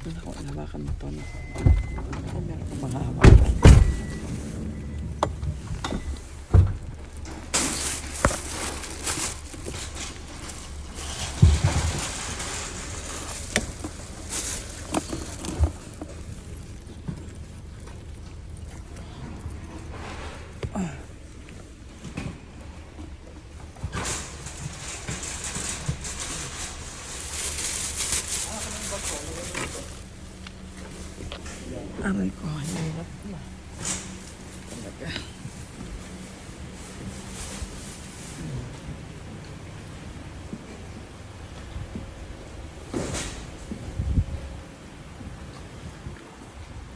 Ako, hawakan mo to. Ako, meron akong mga hawakan. Aray ko, hirap na. Talaga.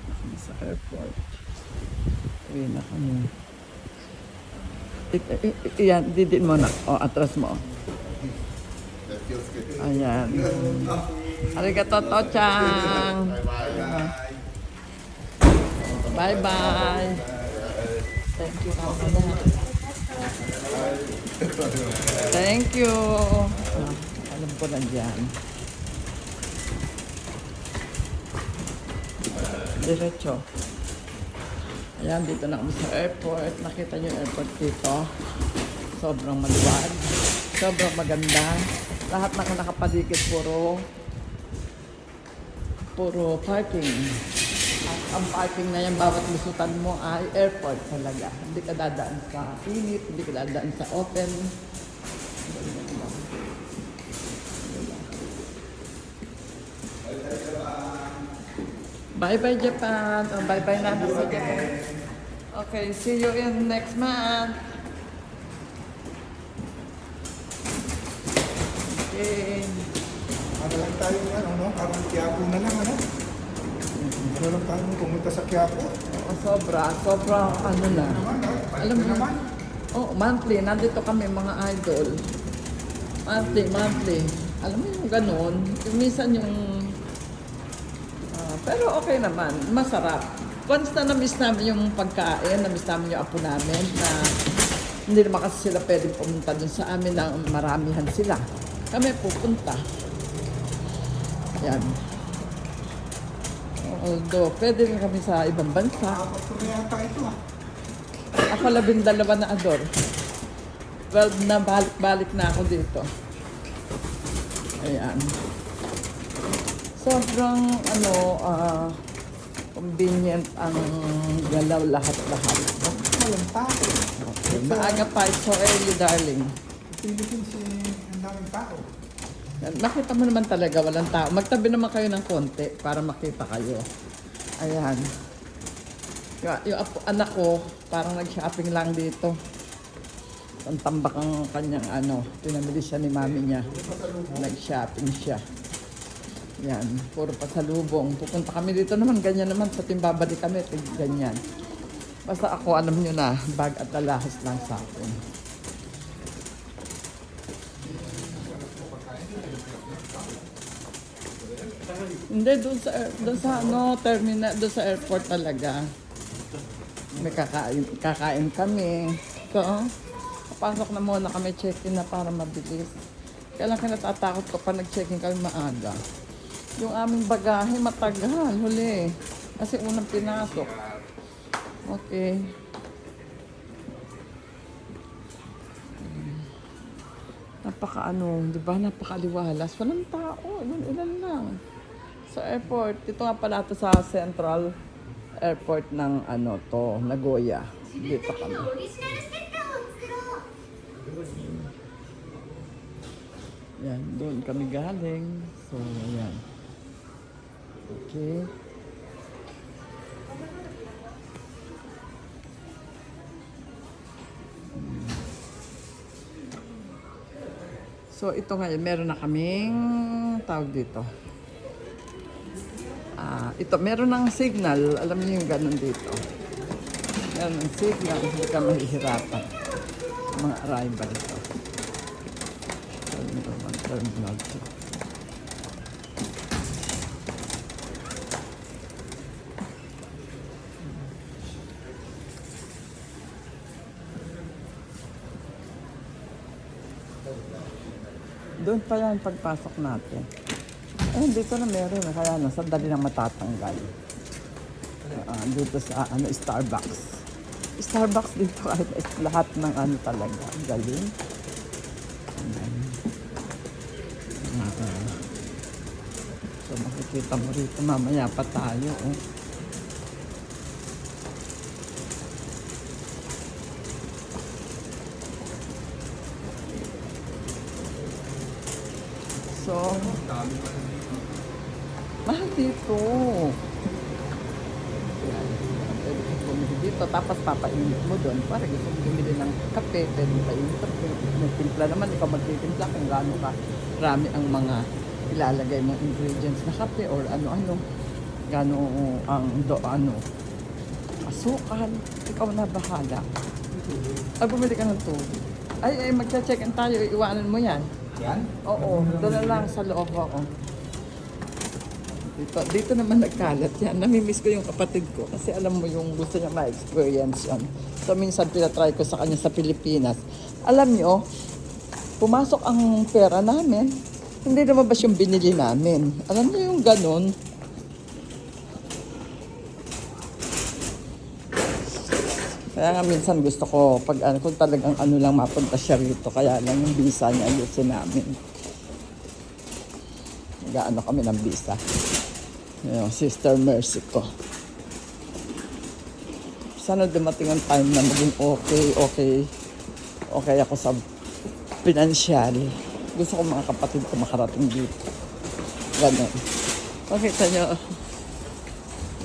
Kami sa airport. I- Yan, didin mo na. O, atras mo. Ayan. Arigato, Tochang. Bye-bye. Thank you. Thank you. Ah, alam ko na dyan. Diretso. Ayan, dito na kami sa airport. Nakita niyo yung airport dito. Sobrang maluwag. Sobrang maganda. Lahat na nakapaligid puro puro parking. At ang parking na yan, bawat lusutan mo ay airport talaga. Hindi ka dadaan sa init, hindi ka dadaan sa open. Bye-bye Japan. Oh, bye-bye na sa Japan. Okay, see you in next month. Okay. Ano lang tayo ano, no? Parang Quiapo na lang, ano? Ano lang tayo pumunta sa Quiapo? Oh, sobra, sobra ano na. Naman, no? Alam mo naman. Oh, monthly. Nandito kami mga idol. Monthly, monthly. Alam mo yung ganun. Yung minsan yung... pero okay naman. Masarap. Once na na-miss namin yung pagkain, na-miss namin yung apo namin na hindi naman kasi sila pwedeng pumunta dun sa amin na maramihan sila. Kami pupunta. Yan. Although, pwede rin kami sa ibang bansa. Ako labing dalawa na ador. 12 na balik-balik na ako dito. Ayan. Sobrang ano, ah, convenient ang galaw lahat-lahat. Walang tao. Okay. Maaga pa, so early, darling. Philippines, eh, ang daming tao. Nakita mo naman talaga, walang tao. Magtabi naman kayo ng konti para makita kayo. Ayan. Yung, yung anak ko, parang nag-shopping lang dito. Ang tambak ang kanyang ano, pinamili siya ni mami niya. Nag-shopping siya. Yan, puro pasalubong. Pupunta kami dito naman, ganyan naman. Sa timbabali kami, ganyan. Basta ako, alam nyo na, bag at alahas lang sa akin. Hindi, doon sa, doon sa ano, terminal, doon sa airport talaga. May kakain, kakain kami. So, papasok na muna kami, check-in na para mabilis. Kaya lang kinatatakot ko pa nag-check-in kami maaga. Yung aming bagahe matagal huli. Kasi unang pinasok. Okay. Napaka ano, di ba? Napakaliwalas. Walang tao. Ilan, ilan lang. Sa airport. Dito nga pala ito sa central airport ng ano to, Nagoya. Dito kami. Yan, doon kami galing. So, ayan. Okay. So, ito ngayon, meron na kaming tawag dito. Ah, ito, meron ng signal. Alam niyo yung ganun dito. Meron ng signal, hindi ka mahihirapan. Mga arrival ito. Terminal 1, Terminal 2. Doon pa yan pagpasok natin. Eh, dito na meron. Kaya na, sandali lang matatanggal. Ah, dito sa ano, Starbucks. Starbucks dito kahit lahat ng ano talaga. Galing. Ah. So makikita mo rito mamaya pa tayo. Oh. So, mahal dito. Yan. Pwede kang bumili dito. Tapos papainit mo doon. Para gusto mo bumili ng kape. Pwede mo painit. May timpla naman. Ikaw magtitimpla kung gaano ka rami ang mga ilalagay mong ingredients na kape or ano-ano. Gaano ang do, ano. Asukal. Ikaw na bahala. Ay, bumili ka ng tubig. Ay, ay, magcha-check in tayo. Iwanan mo yan. Yan? Oo, doon lang sa loob ako. Dito, dito naman nagkalat yan. Namimiss ko yung kapatid ko kasi alam mo yung gusto niya ma-experience yan. So minsan pinatry ko sa kanya sa Pilipinas. Alam nyo, pumasok ang pera namin. Hindi lumabas yung binili namin. Alam niyo yung ganun. Kaya nga minsan gusto ko, pag ano, kung talagang ano lang mapunta siya rito, kaya lang yung visa niya ayusin namin. Nag-ano kami ng visa. Yung Sister Mercy ko. Sana dumating ang time na maging okay, okay, okay ako sa pinansyal. Gusto ko mga kapatid ko makarating dito. Ganon. Makita nyo.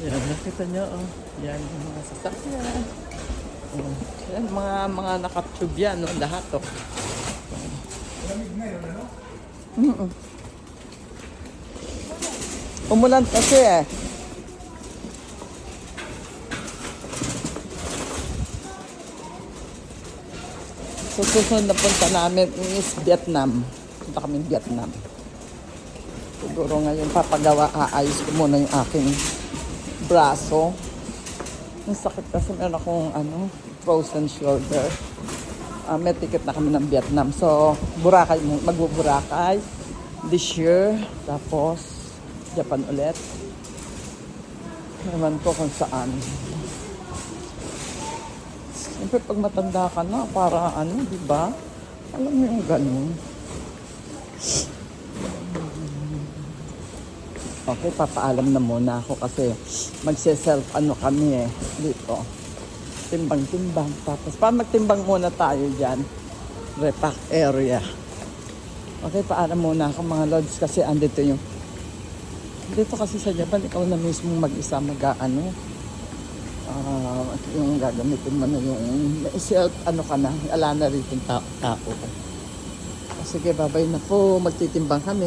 Yan, nakita nyo. Oh. Yan, yung mga sasakyan. Oh. Yan, mga, mga nakatube yan, no? lahat. Oh. Malamig na yun, ano? Mm-mm. Umulan kasi eh. So, susunod na punta namin is Vietnam. Punta kami Vietnam. Siguro ngayon papagawa, aayos ko muna yung aking braso. Ang sakit kasi meron akong ano, frozen shoulder. Ah, may ticket na kami ng Vietnam. So, Boracay, magbuburakay this year. Tapos, Japan ulit. Naman ko kung saan. Siyempre, pag matanda ka na, para ano, di ba? Alam mo yung ganun. Okay, papaalam na muna ako kasi magse-self ano kami eh, dito. Timbang-timbang. Tapos, pa magtimbang muna tayo dyan. Repack area. Okay, paalam muna ako mga lods kasi andito yung dito kasi sa Japan, ikaw na mismo mag-isa mag-ano. Ah, yung gagamitin mo na yung self, ano ka na, ala na rin yung tao. tao. Sige, babay na po. Magtitimbang kami.